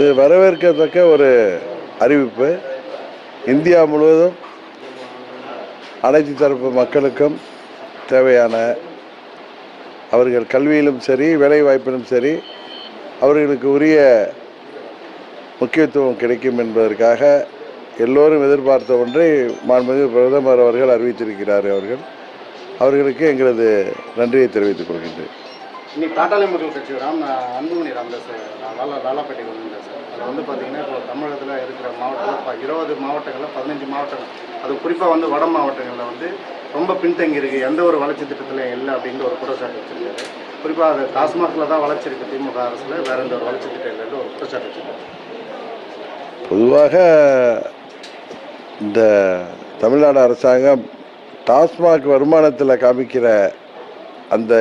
இது வரவேற்கத்தக்க ஒரு அறிவிப்பு. இந்தியா முழுவதும் அனைத்து தரப்பு மக்களுக்கும் தேவையான அவர்கள் கல்வியிலும் சரி வேலைவாய்ப்பிலும் சரி அவர்களுக்கு உரிய முக்கியத்துவம் கிடைக்கும் என்பதற்காக எல்லோரும் எதிர்பார்த்த ஒன்றை மாண்புமிகு பிரதமர் அவர்கள் அறிவித்திருக்கிறார் அவர்கள். அவர்களுக்கு எங்களது நன்றியை தெரிவித்துக் கொள்கின்றேன். இன்னைக்கு பாட்டாளி மக்கள் கட்சி ராம் அன்புமணி ராமதாஸ் லாலா லாலாப்பேட்டைக்கு வந்திருந்தேன் சார். அதில் வந்து பார்த்தீங்கன்னா இப்போ தமிழகத்தில் இருக்கிற மாவட்டத்தில் இப்போ இருபது மாவட்டங்களில் பதினஞ்சு மாவட்டங்கள். அது குறிப்பாக வந்து வட மாவட்டங்களில் வந்து ரொம்ப பின்தங்கி இருக்குது எந்த ஒரு வளர்ச்சி திட்டத்திலையும் இல்லை அப்படின்ற ஒரு குற்றச்சாட்டு வச்சிருக்காரு. குறிப்பாக அது டாஸ்மாகில் தான் வளர்ச்சி இருக்குது திமுக அரசில். வேற எந்த ஒரு வளர்ச்சி திட்டம் இல்லைன்னு ஒரு குற்றச்சாட்டு வச்சிருக்காரு. பொதுவாக இந்த தமிழ்நாடு அரசாங்கம் டாஸ்மாக் வருமானத்தில் காமிக்கிற அந்த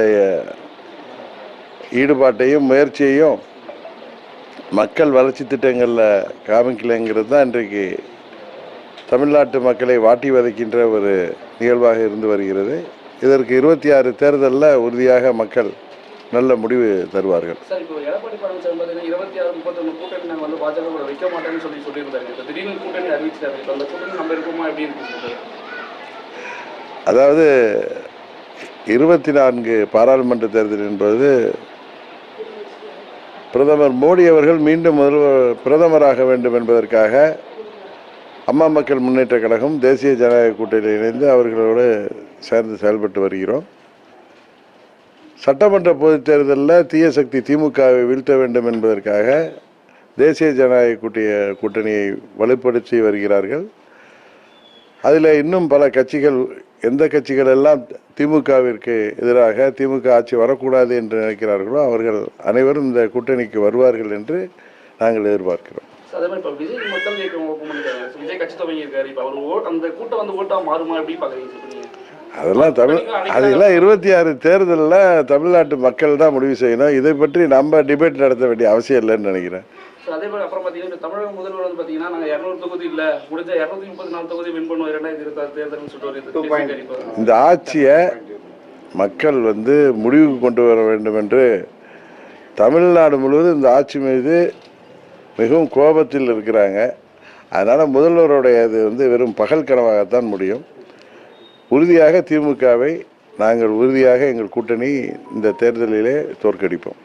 ஈடுபாட்டையும் முயற்சியையும் மக்கள் வளர்ச்சி திட்டங்களில் காமிக்கலைங்கிறது தான் இன்றைக்கு தமிழ்நாட்டு மக்களை வாட்டி வதைக்கின்ற ஒரு நிகழ்வாக இருந்து வருகிறது. இதற்கு இருபத்தி ஆறு தேர்தலில் உறுதியாக மக்கள் நல்ல முடிவு தருவார்கள். அதாவது இருபத்தி நான்கு பாராளுமன்ற தேர்தல் என்பது பிரதமர் மோடி அவர்கள் மீண்டும் முதல்வர் பிரதமராக வேண்டும் என்பதற்காக அம்மா மக்கள் முன்னேற்ற கழகம் தேசிய ஜனநாயக கூட்டணியில் இணைந்து அவர்களோடு சேர்ந்து செயல்பட்டு வருகிறோம். சட்டமன்ற பொதுத் தேர்தலில் தீய சக்தி திமுகவை வீழ்த்த வேண்டும் என்பதற்காக தேசிய ஜனநாயக கூட்டிய கூட்டணியை வலுப்படுத்தி வருகிறார்கள். அதில் இன்னும் பல கட்சிகள் எந்த கட்சிகள் எல்லாம் திமுகவிற்கு எதிராக திமுக ஆட்சி வரக்கூடாது என்று நினைக்கிறார்களோ அவர்கள் அனைவரும் இந்த கூட்டணிக்கு வருவார்கள் என்று நாங்கள் எதிர்பார்க்கிறோம். அதெல்லாம் தமிழ் அதெல்லாம் இருபத்தி ஆறு தேர்தலில் தமிழ்நாட்டு மக்கள் தான் முடிவு செய்யணும். இதை பற்றி நம்ம டிபேட் நடத்த வேண்டிய அவசியம் இல்லைன்னு நினைக்கிறேன். அதே மாதிரி அப்புறம் பார்த்தீங்கன்னா தமிழக முதல்வர் வந்து பார்த்தீங்கன்னா நாங்கள் இரநூறு தொகுதி இல்லை முடிஞ்ச இரநூத்தி முப்பத்தி நாலு தொகுதி வின் பண்ணுவோம். இரண்டாயிரத்தி இருபத்தாறு தேர்தல்னு சொல்லிட்டு இந்த ஆட்சியை மக்கள் வந்து முடிவுக்கு கொண்டு வர வேண்டும் என்று தமிழ்நாடு முழுவதும் இந்த ஆட்சி மீது மிகவும் கோபத்தில் இருக்கிறாங்க. அதனால் முதல்வருடைய இது வந்து வெறும் பகல் கனவாகத்தான் முடியும். உறுதியாக திமுகவை நாங்கள் உறுதியாக எங்கள் கூட்டணி இந்த தேர்தலிலே தோற்கடிப்போம்.